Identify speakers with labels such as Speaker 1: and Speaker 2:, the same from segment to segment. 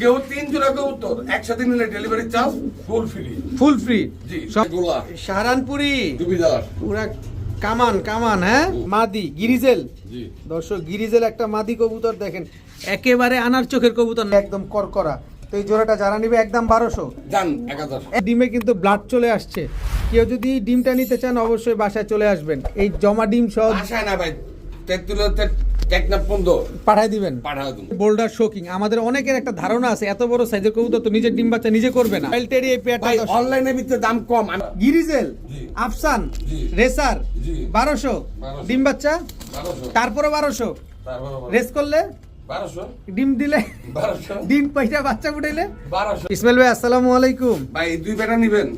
Speaker 1: কেউ তিন জোড়া কবুতর একসাথে নিলে delivery charge full free
Speaker 2: full free
Speaker 1: জি
Speaker 2: সব
Speaker 1: গোলা
Speaker 2: সাহারানপুরি?
Speaker 1: সুবিধার
Speaker 2: পুরা কামান কামান হ্যাঁ? মাদি গিরিজেল। দর্শক গিরিজেল একটা মাদি কবুতর দেখেন একেবারে আনার চোখের কবুতর একদম করকরা। তো এই জোড়াটা যারা নিবে একদম বারোশো। ডিমে কিন্তু ব্লাড চলে আসছে। কেউ যদি ডিমটা নিতে চান অবশ্যই বাসায় চলে আসবেন। এই জমা ডিম সহ
Speaker 1: না ভাই তেঁতুল টেকনাফ পর্যন্ত
Speaker 2: পাঠাই দিবেন? বোল্ডার শোকিং আমাদের অনেকের একটা ধারণা আছে এত বড় সাইজের কবুতর তো নিজের ডিম বাচ্চা নিজে করবে না। টেরি এই পেয়ারটা
Speaker 1: অনলাইনে ভিতরে দাম কম।
Speaker 2: গিরিজেল আফসান রেসার বারোশো
Speaker 1: 1200
Speaker 2: ডিম বাচ্চা তারপরে রেস করলে ডিম দিলে ডিম পয়সা বাচ্চা ফুটাইলে? ইসমাইল ভাই আসসালামু আলাইকুম।
Speaker 1: ভাই দুই বেটা নিবেন।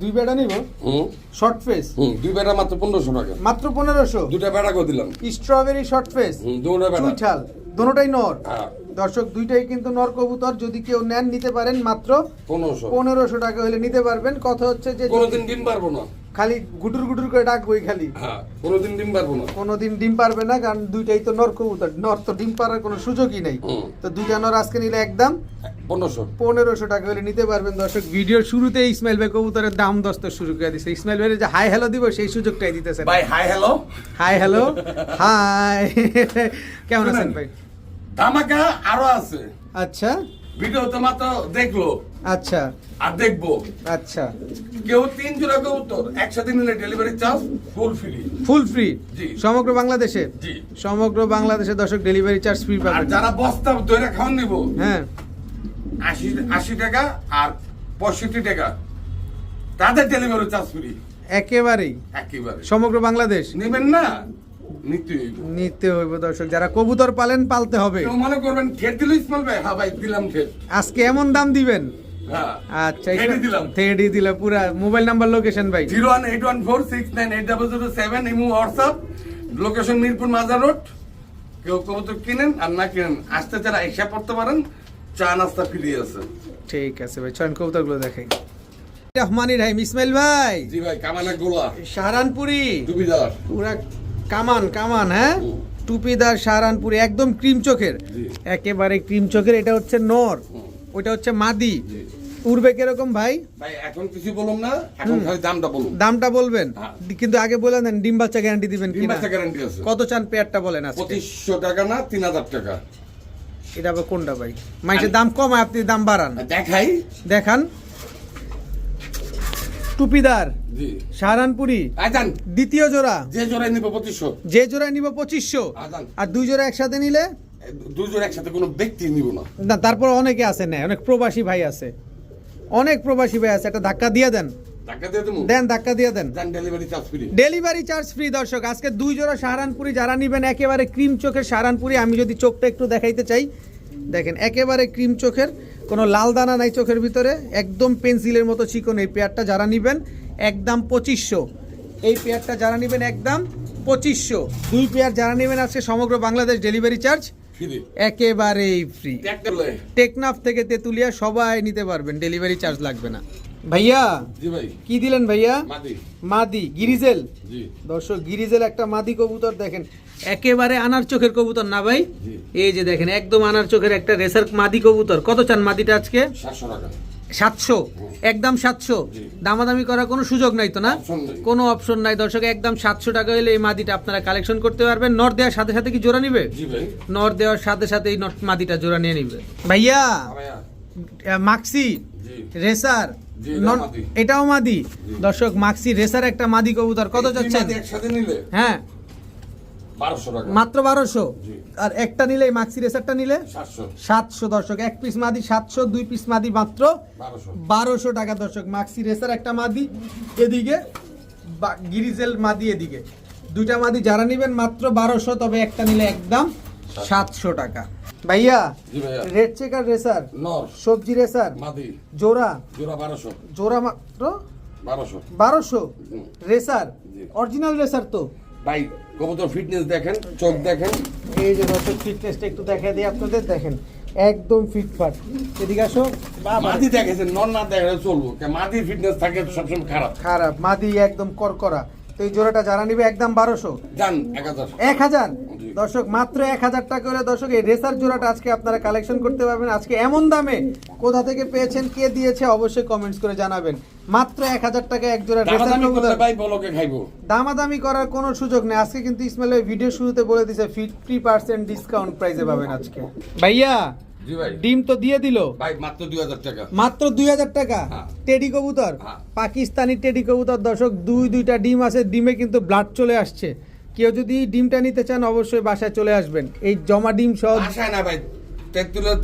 Speaker 2: দুই বেড়া নিব।
Speaker 1: হুম।
Speaker 2: শর্ট ফেস
Speaker 1: হুম দুই বেটা মাত্র পনেরোশো টাকা।
Speaker 2: মাত্র পনেরোশো।
Speaker 1: দুটা বেড়া করে দিলাম।
Speaker 2: স্ট্রবেরি শর্ট ফেস
Speaker 1: হুম দুটা
Speaker 2: চুইঠাল। দুটোটাই নর।
Speaker 1: হ্যাঁ।
Speaker 2: দর্শক দুইটাই কিন্তু নর কবুতর। যদি কেউ নেন নিতে পারেন মাত্র
Speaker 1: পনেরোশো।
Speaker 2: পনেরোশো টাকা হলে নিতে পারবেন। কথা হচ্ছে যে
Speaker 1: কোনোদিন ডিম পারব না।
Speaker 2: খালি গুটুর গুটুর করে ডাকবই খালি।
Speaker 1: হ্যাঁ কোনোদিন ডিম পারব না।
Speaker 2: কোনোদিন ডিম পারবে না কারণ দুইটাই তো নর কবুতর। নর তো ডিম পারার কোনো সুযোগই নেই। তো দুইটা নর আজকে নিলে একদম
Speaker 1: পনেরোশো।
Speaker 2: পনেরোশো টাকা হলে নিতে পারবেন দর্শক। ভিডিওর শুরুতে ইসমাইল ভাই কবুতরের দাম দস্ত শুরু করে দিছে। ইসমাইল ভাই যে হাই হ্যালো দিব সেই সুযোগটাই দিতেছে
Speaker 1: ভাই hi hello.
Speaker 2: Hi hello. Hi. কেমন আছেন ভাই?
Speaker 1: ধামাকা আরও আছে।
Speaker 2: আচ্ছা।
Speaker 1: ভিডিও তো মাত্র দেখল।
Speaker 2: আচ্ছা।
Speaker 1: আর দেখব।
Speaker 2: আচ্ছা।
Speaker 1: কেউ তিন জোড়া কবুতর একসাথে নিলে delivery charge full free
Speaker 2: full free
Speaker 1: জি।
Speaker 2: সমগ্র বাংলাদেশে?
Speaker 1: জি।
Speaker 2: সমগ্র বাংলাদেশে দর্শক ডেলিভারি চার্জ ফ্রি
Speaker 1: আর যারা বস্তা দইরা খাওয়ান নিব
Speaker 2: হ্যাঁ।
Speaker 1: আশি আশি টাকা আর পঁয়ষট্টি টাকা তাদের ডেলিভারি চার্জ ফ্রি
Speaker 2: একেবারেই।
Speaker 1: একেবারে।
Speaker 2: সমগ্র বাংলাদেশ?
Speaker 1: নেবেন না? নিতে হইব।
Speaker 2: দর্শক। যারা কবুতর পালেন পালতে হবে।
Speaker 1: মনে করবেন খেত দিল ইসমাল ভাই হ্যাঁ ভাই দিলাম
Speaker 2: আজকে এমন দাম দিবেন?
Speaker 1: হ্যাঁ
Speaker 2: আচ্ছা
Speaker 1: খেতে দিলাম।
Speaker 2: পুরা মোবাইল নাম্বার লোকেশন ভাই।
Speaker 1: Zero one eight one four six nine eight double zero seven imo WhatsApp. Location Mirpur মাজার রোড। কেউ কবুতর কিনেন আর না কিনেন আসতে যারা এসে পড়তে পারেন। চা নাস্তা ফ্রি আছে।
Speaker 2: ঠিক আছে ভাই চয়ন কবুতরগুলো দেখাই। রহমানি রাহিম ইসমাইল ভাই।
Speaker 1: জি ভাই কামানা গোলা।
Speaker 2: সাহারানপুরি। পুরা কামান কামান হ্যাঁ? টুপিদার সাহারানপুরি একদম ক্রিম চোখের। একেবারে ক্রিম চোখের এটা হচ্ছে নর। ওইটা হচ্ছে মাদি। উড়বে কীরকম ভাই?
Speaker 1: ভাই এখন কিছু বলুন না এখন খালি দামটা বলুন।
Speaker 2: দামটা বলবেন?
Speaker 1: হ্যাঁ।
Speaker 2: কিন্তু আগে বলে দেন ডিম বাচ্চা গ্যারান্টি দিবেন কিনা?
Speaker 1: মাসের গ্যারান্টি আছে।
Speaker 2: কত চান পেয়ারটা বলেন আজকে?
Speaker 1: পঁচিশশো টাকা না তিন হাজার টাকা।
Speaker 2: এটা আবার কোনটা ভাই? মাইসের দাম কমায় আপনি দাম বাড়ান।
Speaker 1: দেখাই।
Speaker 2: দেখান। টুপিদার। সাহারানপুরি। দ্বিতীয় জোড়া।
Speaker 1: যে জোড়াই নিব পঁচিশশো।
Speaker 2: যে জোড়া নিব পঁচিশশো। আর দুই জোড়া একসাথে নিলে?
Speaker 1: দুজন একসাথে কোনো ব্যক্তি নিব না।
Speaker 2: না তারপর অনেকে আছে না অনেক প্রবাসী ভাই আছে। অনেক প্রবাসী ভাই আছে। একটা ধাক্কা দিয়ে দেন। দেন ধাক্কা দিয়ে দেন।
Speaker 1: Delivery charge free
Speaker 2: delivery charge free দর্শক। আজকে দুই জোড়া সাহারানপুরি যারা নিবেন একেবারে ক্রিম চোখের সাহারানপুরি। আমি যদি চোখটা একটু দেখাইতে চাই দেখেন একেবারে ক্রিম চোখের কোনো লাল দানা নাই চোখের ভিতরে। একদম পেন্সিলের মতো চিকন এই পেয়ারটা যারা নিবেন একদম পঁচিশশো। এই পেয়ারটা যারা নেবেন একদম পঁচিশশো। দুই পেয়ার যারা নেবেন আজকে সমগ্র বাংলাদেশ ডেলিভারি চার্জ একেবারেই ফ্রি টেকনাফ। থেকে তেতুলিয়া সবাই নিতে পারবেন ডেলিভারি চার্জ লাগবে না। ভাইয়া কি দিলেন ভাইয়া?
Speaker 1: মাদি।
Speaker 2: গিরিজেল। দর্শক গিরিজেল একটা মাদি কবুতর দেখেন। একেবারে আনার চোখের কবুতর না ভাই? এই যে দেখেন একদম আনার চোখের একটা রেসার মাদি কবুতর। কত চান মাদিটা আজকে?
Speaker 1: সাতশো
Speaker 2: একদম সাতশো। দামাদামি করার কোনো সুযোগ নাই তো না? কোনো অপশন নাই। দর্শক একদম সাতশো টাকা হলে এই মাদিটা আপনারা কালেকশন করতে পারবেন। নর দেওয়ার সাথে সাথে কি জোড়া নিবে?
Speaker 1: জি ভাই।
Speaker 2: নর দেওয়ার সাথে সাথে এই নট মাদিটা জোড়া নিয়ে নিবে। ভাইয়া মাক্সি রেসার
Speaker 1: জি, এটাও মাদি।
Speaker 2: দর্শক মাক্সি রেসার একটা মাদি কবুতর। কত
Speaker 1: নিলে?
Speaker 2: হ্যাঁ। মাত্র বারোশো? আর একটা নিলে মাক্সি রেসারটা নিলে?
Speaker 1: সাতশো।
Speaker 2: দর্শক এক পিস মাদি সাতশো দুই পিস মাদি মাত্র
Speaker 1: বারোশো।
Speaker 2: টাকা দর্শক মাক্সি রেসার একটা মাদি। এদিকে গিরিজেল মাদি এদিকে। দুইটা মাদি যারা নিবেন মাত্র বারোশো তবে একটা নিলে একদম সাতশো। টাকা। ভাইয়া রেড চেকার রেসার সবজি রেসার জোড়া।
Speaker 1: জোড়া বারোশো।
Speaker 2: জোড়া মাত্র
Speaker 1: বারোশো।
Speaker 2: বারোশো রেসার অরিজিনাল রেসার তো?
Speaker 1: ভাই কবুতর ফিটনেস দেখেন চোখ দেখেন।
Speaker 2: এই যে দর্শক ফিটনেসটা একটু দেখা দিই আপনাদের দেখেন একদম ফিটফাট এদিকে আসো।
Speaker 1: মাদি দেখেছেন নন না দেখে চলবো মাদি ফিটনেস থাকে সবসময় খারাপ।
Speaker 2: খারাপ মাদি একদম করকরা। তো এই জোড়াটা যারা নিবে একদম বারোশো।
Speaker 1: এক হাজার।
Speaker 2: এক দর্শক মাত্র এক হাজার টাকা করে দর্শক এই রেসার জোড়াটা আজকে আপনারা কালেকশন করতে পারবেন। আজকে এমন দামে কোথা থেকে পেয়েছেন কে দিয়েছে অবশ্যই কমেন্টস করে জানাবেন। মাত্র এক হাজার টাকা এক জোড়া রেসার
Speaker 1: দামাদামি
Speaker 2: করার কোনো সুযোগ নেই। আজকে কিন্তু ইসমাইল ভাই ভিডিও শুরুতে বলে দিছে ফিফটি পার্সেন্ট ডিসকাউন্ট প্রাইসে পাবেন আজকে। ভাইয়া ডিম তো দিয়ে দিল?
Speaker 1: ভাই মাত্র দুই হাজার টাকা।
Speaker 2: মাত্র দুই হাজার টাকা?
Speaker 1: হ্যাঁ।
Speaker 2: টেডি কবুতর?
Speaker 1: হ্যাঁ।
Speaker 2: পাকিস্তানি টেডি কবুতর দর্শক দুই দুইটা ডিম আছে ডিমে কিন্তু ব্লাড চলে আসছে। কেউ যদি ডিমটা নিতে চান অবশ্যই বাসায় চলে আসবেন। এই জমা ডিম সহ
Speaker 1: আসায় না ভাই তেঁতুলের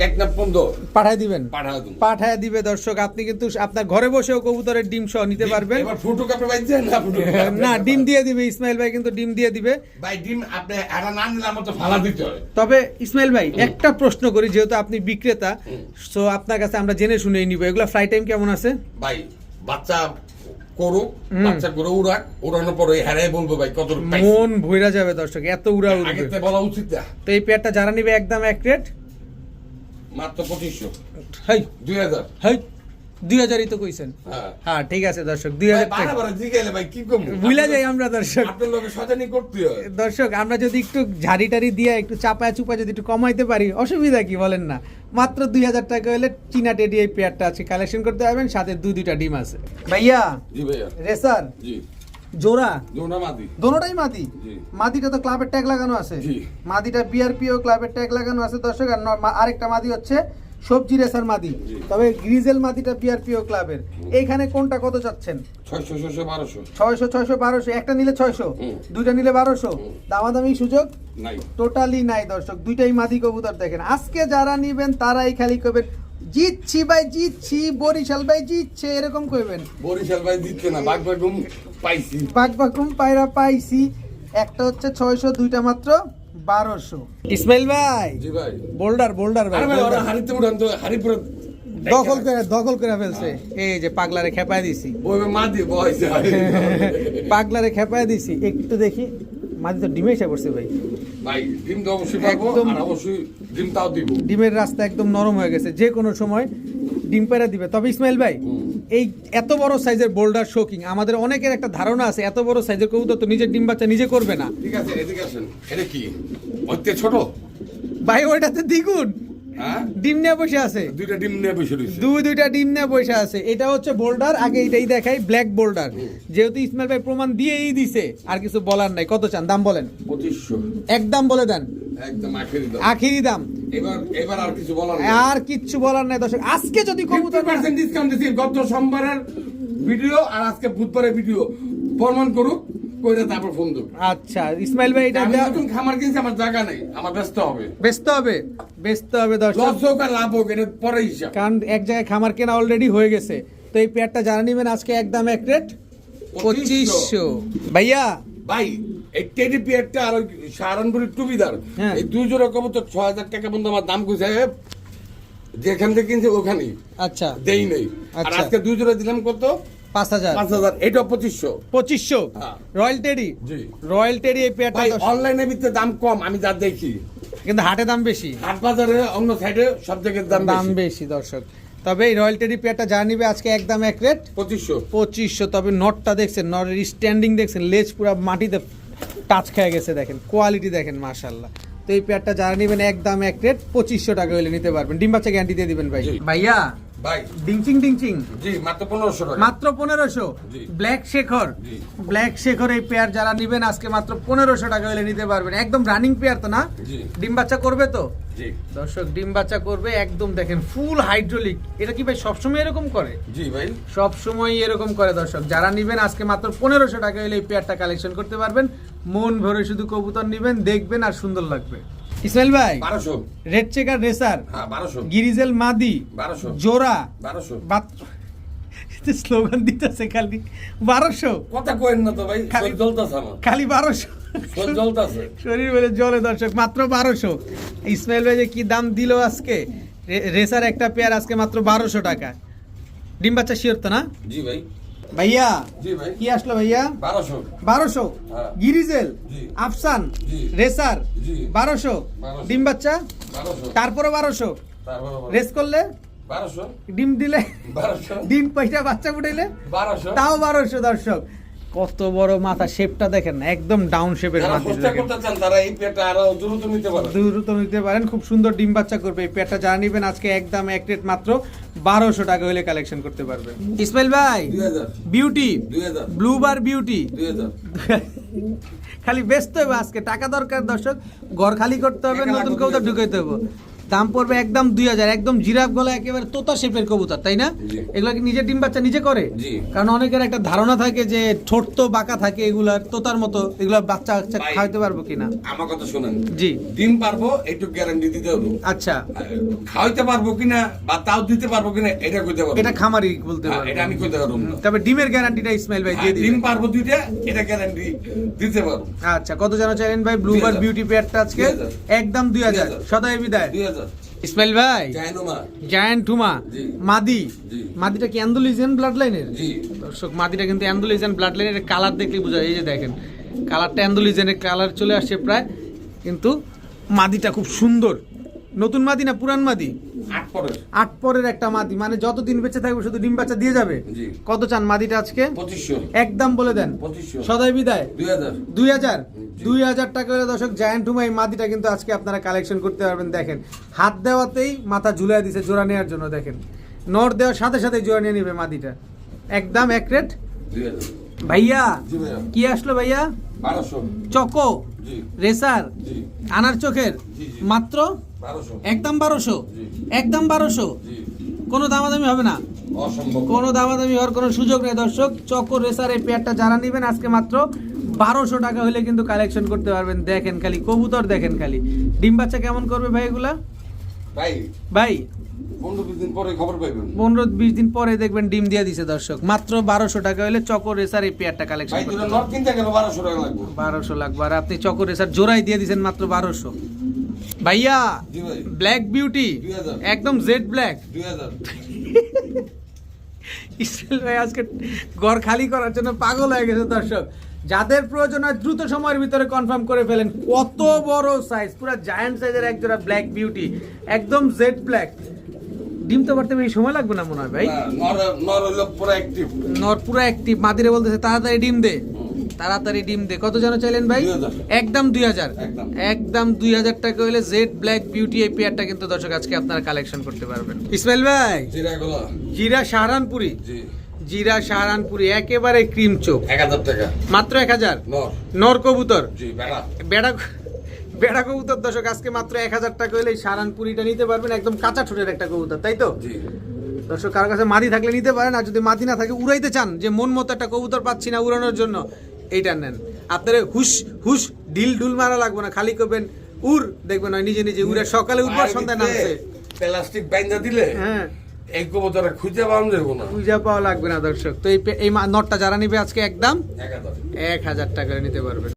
Speaker 1: টেকনাপ বন্ধ।
Speaker 2: পাঠায় দিবেন। দিবে। দর্শক। আপনি কিন্তু আপনার ঘরে বসেও কবুতরের ডিম সহ নিতে পারবেন।
Speaker 1: এবার না
Speaker 2: ডিম দিয়ে দিবে ইসমাইল ভাই কিন্তু ডিম দিয়ে দিবে।
Speaker 1: ভাই ডিম আপনি এটা না নিলে আমার তো ফালা দিতে হয়।
Speaker 2: তবে ইসমাইল ভাই একটা প্রশ্ন করি যেহেতু আপনি বিক্রেতা সো আপনার কাছে আমরা জেনে শুনেই নিব। এগুলা ফ্রাই টাইম কেমন আছে?
Speaker 1: ভাই বাচ্চা করুক। বাচ্চা করে উড়াক উড়ানোর পরে হ্যাঁ বলব ভাই কত
Speaker 2: মন ভইরা যাবে দর্শক এত উড়া উড়বে।
Speaker 1: বলা উচিত না।
Speaker 2: তো এই পেয়ারটা যারা নিবে একদম এক রেট
Speaker 1: মাত্র পঁচিশশো।
Speaker 2: হাই।
Speaker 1: দুই হাজার।
Speaker 2: হাই দুই হাজারই তো কইছেন।
Speaker 1: হ্যাঁ।
Speaker 2: হ্যাঁ ঠিক আছে দর্শক দুই হাজার যাই আমরা দর্শক। দর্শক যদি একটু ঝাড়ি টাড়ি দিয়ে একটু চাপা চুপা যদি একটু কমাইতে পারি অসুবিধা কি বলেন না? মাত্র দুই হাজার টাকা হলে চীনা টেডি এই পেয়ারটা আছে কালেকশন করতে পারবেন সাথে দুই দুইটা ডিম আছে। ভাইয়া
Speaker 1: জি ভাইয়া।
Speaker 2: রেসার
Speaker 1: জি।
Speaker 2: জোড়া?
Speaker 1: দোনা মাদি।
Speaker 2: দোনোটাই মাদি? মাদিটা তো ক্লাবের ট্যাগ লাগানো আছে। মাদিটা বিআরপিও ক্লাবের ট্যাগ লাগানো আছে দর্শক আর আরেকটা মাদি হচ্ছে সবজি রেসার মাদি। তবে গ্রিজেল মাদিটা বিআরপিও ক্লাবের। এইখানে কোনটা কত চাচ্ছেন?
Speaker 1: ছয়শো ছয়শো বারোশো।
Speaker 2: ছয়শো ছয়শো বারোশো। একটা নিলে ছয়শো দুইটা নিলে বারোশো। দামাদামি সুযোগ?
Speaker 1: নাই।
Speaker 2: টোটালি নাই দর্শক। দুইটাই মাদি কবুতর দেখেন। আজকে যারা নিবেন তারাই খালি কবেন জিতছি ভাই জিতছি বরিশাল ভাই জিতছে এরকম কইবেন
Speaker 1: বরিশাল ভাই দিচ্ছে না বাঘ বাঘুম পাইছি।
Speaker 2: বাঘ বাঘুম পায়রা পাইছি। একটা হচ্ছে ছয়শো দুইটা মাত্র বারোশো। ইসমাইল ভাই
Speaker 1: জি ভাই।
Speaker 2: বোল্ডার বোল্ডার ভাই
Speaker 1: আরে ওরা। হাড়িতে উঠান তো হাড়ি
Speaker 2: দখল করে দখল করে ফেলছে। এই যে পাগলারে খেপায় দিছি।
Speaker 1: ওই মাদি বয়সে
Speaker 2: পাগলারে খেপায় দিছি। একটু দেখি মাঝে তো ডিমে এসে পড়ছে ভাই।
Speaker 1: ভাই ডিম তো অবশ্যই পাবো
Speaker 2: একদম-
Speaker 1: আর অবশ্যই ডিম তাও দিব।
Speaker 2: ডিমের রাস্তা একদম নরম হয়ে গেছে। যে কোনো সময় ডিম পেরা দিবে। তবে ইসমাইল ভাই। এই এত বড় সাইজের বোল্ডার শোকিং আমাদের অনেকের একটা ধারণা আছে এত বড় সাইজের কবুতর তো নিজের ডিম বাচ্চা নিজে করবে না।
Speaker 1: ঠিক আছে এদিকে আসেন। এটা কি? অত্যে ছোট?
Speaker 2: ভাই ওইটাতে দ্বিগুণ।
Speaker 1: হ্যাঁ?
Speaker 2: ডিম নিয়ে বসে আছে।
Speaker 1: দুইটা ডিম নিয়ে বসে রয়েছে।
Speaker 2: দুই দুইটা ডিম নিয়ে বসে আছে। এটা হচ্ছে বোল্ডার আগে এটাই দেখাই ব্ল্যাক বোল্ডার। যেহেতু ইসমাইল ভাই প্রমাণ দিয়েই দিছে আর কিছু বলার নাই। কত চান? দাম বলেন।
Speaker 1: পঁচিশশো।
Speaker 2: একদম বলে দেন।
Speaker 1: একদম আখেরি দাম।
Speaker 2: আখিরি দাম।
Speaker 1: এবার এবার আর কিছু বলার
Speaker 2: আর কিচ্ছু বলার নাই দর্শক। আজকে যদি কবুতর
Speaker 1: ডিসকাউন্ট গত সোমবারের ভিডিও আর আজকে বুধবারের ভিডিও। প্রমাণ করুক কইরা তারপর ফোন দেবো।
Speaker 2: আচ্ছা ইসমাইল ভাই এটা
Speaker 1: আমি নতুন খামার কিনছি আমার জায়গা নেই আমার ব্যস্ত হবে।
Speaker 2: বেচতে হবে বেচতে হবে দর্শক।
Speaker 1: লস হোক আর লাভ হোক এটা পরে হিসাব।
Speaker 2: কারণ এক জায়গায় খামার কেনা অলরেডি হয়ে গেছে। তো এই পেয়ারটা যারা নেবেন আজকে একদম এক রেট পঁচিশশো। ভাইয়া
Speaker 1: ভাই এই টেডি পিয়ারটা আর ওই সাহারানপুরের টুবিদার
Speaker 2: হ্যাঁ।
Speaker 1: এই দুই জোড়া কবুতর ছ হাজার টাকা পর্যন্ত আমার দাম যেখান থেকে কিনছে ওখানেই।
Speaker 2: আচ্ছা।
Speaker 1: দেই নেই। আর
Speaker 2: আচ্ছা।
Speaker 1: আজকে দুই জোড়া দিলাম কত?
Speaker 2: পাঁচ হাজার।
Speaker 1: পাঁচ হাজার। এটা পঁচিশশো।
Speaker 2: পঁচিশশো?
Speaker 1: হ্যাঁ।
Speaker 2: রয়্যাল টেডি রয়্যাল টেডি এই পেয়ারটা
Speaker 1: দাম কম আমি যা দেখি।
Speaker 2: কিন্তু হাটে দাম বেশি।
Speaker 1: হাট বাজারে অন্য সাইডে সব জায়গায় দাম
Speaker 2: দাম
Speaker 1: বেশি।
Speaker 2: বেশি দর্শক। তবে এই রয়্যাল টেডি পেয়ারটা যা নিবে আজকে একদম এক রেট
Speaker 1: পঁচিশশো।
Speaker 2: পঁচিশশো। তবে নটটা দেখছেন নটের স্ট্যান্ডিং দেখছেন লেজ পুরো মাটিতে টাচ খেয়ে গেছে দেখেন কোয়ালিটি দেখেন মাশাল্লাহ তো এই পেয়ারটা যারা নেবেন একদম এক রেট পঁচিশশো টাকা হলে নিতে পারবেন। ডিম বাচ্চা গ্যারান্টি দিয়ে দিবেন ভাই। ভাইয়া
Speaker 1: ভাই।
Speaker 2: ডিংচিং ডিংচিং
Speaker 1: জি মাত্র
Speaker 2: মাত্র। ব্ল্যাক শেখর ব্ল্যাক শেখর এই পেয়ার যারা নিবেন আজকে মাত্র টাকা হলে নিতে পারবেন। একদম রানিং পেয়ার তো না? ডিম বাচ্চা করবে তো?
Speaker 1: জি।
Speaker 2: দর্শক ডিম বাচ্চা করবে একদম দেখেন ফুল হাইড্রোলিক এটা কি ভাই সবসময় এরকম করে?
Speaker 1: জি ভাই।
Speaker 2: সব সময় এরকম করে দর্শক। যারা নিবেন আজকে মাত্র পনেরোশো টাকা হলে এই পেয়ারটা কালেকশন করতে পারবেন। মন ভরে শুধু কবুতর নিবেন দেখবেন আর সুন্দর লাগবে। ইসমাইল ভাই
Speaker 1: বারোশো।
Speaker 2: রেড চেকার রেসার
Speaker 1: হ্যাঁ বারোশো।
Speaker 2: গিরিজেল মাদি
Speaker 1: বারোশো।
Speaker 2: জোড়া
Speaker 1: বারোশো।
Speaker 2: স্লোগান দিতেছে খালি বারোশো।
Speaker 1: কথা কইন না তো ভাই
Speaker 2: খালি-
Speaker 1: জ্বলতাছে আমার।
Speaker 2: খালি বারোশো।
Speaker 1: শরীর
Speaker 2: শরীর বলে জলে দর্শক মাত্র বারোশো। ইসমাইল ভাই যে কি দাম দিল আজকে? রেসার একটা পেয়ার আজকে মাত্র বারোশো টাকা। ডিম বাচ্চা শিওর তো না?
Speaker 1: জি ভাই।
Speaker 2: ভাইয়া কি আসলো ভাইয়া?
Speaker 1: বারোশো।
Speaker 2: বারোশো?
Speaker 1: হ্যাঁ।
Speaker 2: গিরিজেল আফসান রেসার বারোশো। ডিম বাচ্চা? তারপরে বারোশো। রেস করলে?
Speaker 1: বারোশো।
Speaker 2: ডিম দিলে? ডিম পয়সা বাচ্চা ফুটাইলে?
Speaker 1: বারোশো।
Speaker 2: তাও বারোশো দর্শক। কত বড় মাথা শেপটা দেখেন একদম ডাউন শেপের
Speaker 1: তারা এই পেটা আরও দ্রুত নিতে পারে
Speaker 2: দ্রুত নিতে পারেন খুব সুন্দর ডিম বাচ্চা করবে। এই পেটটা যারা নিবেন আজকে একদম এক রেট মাত্র বারোশো টাকা হলে কালেকশন করতে পারবেন। ইসমাইল ভাই বিউটি ব্লু বার বিউটি খালি ব্যস্ত হবে আজকে টাকা দরকার দর্শক ঘর খালি করতে হবে নতুন কবুতর
Speaker 1: 2000
Speaker 2: ঢুকাইতে হবে দাম পড়বে একদম দুই হাজার একদম জিরাফ গলা একেবারে তোতা শেপের কবুতর তাই না? এগুলো কি নিজের ডিম বাচ্চা নিজে করে? কারণ অনেকের একটা ধারণা থাকে যে ঠোঁট তো বাঁকা থাকে এগুলার তোতার মতো এগুলা বাচ্চা বাচ্চা খাওয়াতে পারব কিনা?
Speaker 1: আমার কথা শোনেন।
Speaker 2: জি।
Speaker 1: ডিম পারব একটু গ্যারান্টি দিতে হবে।
Speaker 2: আচ্ছা।
Speaker 1: খাওয়াইতে পারব কিনা বা তাও দিতে পারব কিনা এটা কইতে পারব
Speaker 2: এটা খামারি বলতে
Speaker 1: হ্যাঁ,
Speaker 2: পারব।
Speaker 1: এটা আমি কইতে পারব
Speaker 2: তবে ডিমের গ্যারান্টিটা ইসমাইল ভাই দিয়ে
Speaker 1: হ্যাঁ, ডিম পারব দুইটা এটা গ্যারান্টি দিতে পারব।
Speaker 2: আচ্ছা কত যেন চাইলেন ভাই? ব্লু বার
Speaker 1: 2000
Speaker 2: বিউটি পেয়ারটা আজকে একদম দুই হাজার।
Speaker 1: 2000
Speaker 2: সদাই বিদায়।
Speaker 1: দুই হাজার।
Speaker 2: ইসমাইল ভাই। জায়ান্ট
Speaker 1: হুমা
Speaker 2: মাদি। মাদিটা কি অ্যান্ডোলিজিয়ান ব্লাড লাইনের দর্শক মাদিটা কিন্তু অ্যান্ডোলিজিয়ান ব্লাড লাইনের কালার দেখলে বোঝা যায়। এই যে দেখেন কালারটা অ্যান্ডোলিজিয়ানের কালার চলে আসছে প্রায়। কিন্তু মাদিটা খুব সুন্দর। নতুন মাদি না পুরান মাদি?
Speaker 1: আট পরের।
Speaker 2: একটা মাদি মানে যতদিন বেঁচে থাকবে শুধু ডিম বাচ্চা দিয়ে যাবে? কত চান মাদিটা আজকে? একদম বলে দেন। সদাই বিদায়।
Speaker 1: দুই হাজার।
Speaker 2: দুই হাজার? টাকা হলে দর্শক জায়ান্ট টুমা এই মাদিটা কিন্তু আজকে আপনারা কালেকশন করতে পারবেন দেখেন। হাত দেওয়াতেই মাথা ঝুলাই দিছে জোড়া নেওয়ার জন্য দেখেন। নর দেওয়ার সাথে সাথে জোড়া নিয়ে নিবে মাদিটা। একদম এক রেট? ভাইয়া কি আসলো ভাইয়া? চকো? রেসার? আনার চোখের। মাত্র? একদম বারোশো। একদম বারোশো? কোনো দামাদামি হবে না? কোনো দামাদামি হওয়ার কোনো সুযোগ নেই দর্শক। চকো রেসার এই পেয়ারটা যারা নেবেন আজকে মাত্র বারোশো টাকা হলে কিন্তু কালেকশন করতে পারবেন। দেখেন খালি কবুতর দেখেন খালি। ডিম বাচ্চা কেমন করবে ভাই এগুলা?
Speaker 1: ভাই
Speaker 2: ভাই
Speaker 1: পনেরো বিশ দিন পরে
Speaker 2: দেখবেন ডিম দিয়ে দিছে দর্শক। মাত্র বারোশো টাকা হলে চকো রেসার এই পেয়ারটা কালেকশন
Speaker 1: বারোশো লাগবে।
Speaker 2: বারোশো লাগবে। আর আপনি চকো রেসার জোড়াই দিয়ে দিছেন মাত্র বারোশো। ভাইয়া ব্ল্যাক বিউটি একদম জেড ব্ল্যাক ইসরায়েল ভাই আজকে ঘর খালি করার জন্য পাগল হয়ে গেছে দর্শক। যাদের প্রয়োজন হয় দ্রুত সময়ের ভিতরে কনফার্ম করে ফেলেন। কত বড় সাইজ পুরো জায়ান্ট সাইজের এক জোড়া ব্ল্যাক বিউটি একদম জেড ব্ল্যাক ডিম তো পারতে বেশি সময় লাগবে না মনে হয় ভাই?
Speaker 1: নর পুরো অ্যাক্টিভ
Speaker 2: নর পুরো অ্যাক্টিভ মাদিরে বলতেছে তাড়াতাড়ি ডিম দে। তাড়াতাড়ি ডিম দে। কত যেন চাইলেন ভাই? একদম দুই হাজার।
Speaker 1: একদম।
Speaker 2: দুই হাজার টাকা হলে জেড ব্ল্যাক বিউটি এই পেয়ারটা কিন্তু দর্শক আজকে আপনারা কালেকশন করতে পারবেন। ইসমাইল ভাই
Speaker 1: জিরা
Speaker 2: সাহারানপুরি? জিরা সাহারানপুরি একেবারে ক্রিম চোখ।
Speaker 1: এক হাজার টাকা।
Speaker 2: মাত্র এক হাজার?
Speaker 1: নর।
Speaker 2: কবুতর?
Speaker 1: বেড়া।
Speaker 2: বেড়া কবুতর দর্শক আজকে মাত্র এক হাজার টাকা হলে সাহারানপুরিটা নিতে পারবেন একদম কাঁচা ঠোঁটের একটা কবুতর তাই তো? দর্শক কারোর কাছে মাদি থাকলে নিতে পারেন আর যদি মাদি না থাকে উড়াইতে চান যে মন মতো একটা কবুতর পাচ্ছি না উড়ানোর জন্য এইটা নেন। আপনার হুশ হুশ ডিল ডুল মারা লাগবে না খালি করবেন উড় দেখবেন নিজে নিজে উড়ে সকালে উঠবার সন্ধ্যায় নামছে।
Speaker 1: প্লাস্টিক বাইন্দা দিলে
Speaker 2: হ্যাঁ।
Speaker 1: খুঁজে পাওয়া যাবে না।
Speaker 2: পূজা পাওয়া লাগবে না দর্শক। তো এই নটটা যারা নিবে আজকে একদম
Speaker 1: এক হাজার।
Speaker 2: এক হাজার টাকা নিতে পারবেন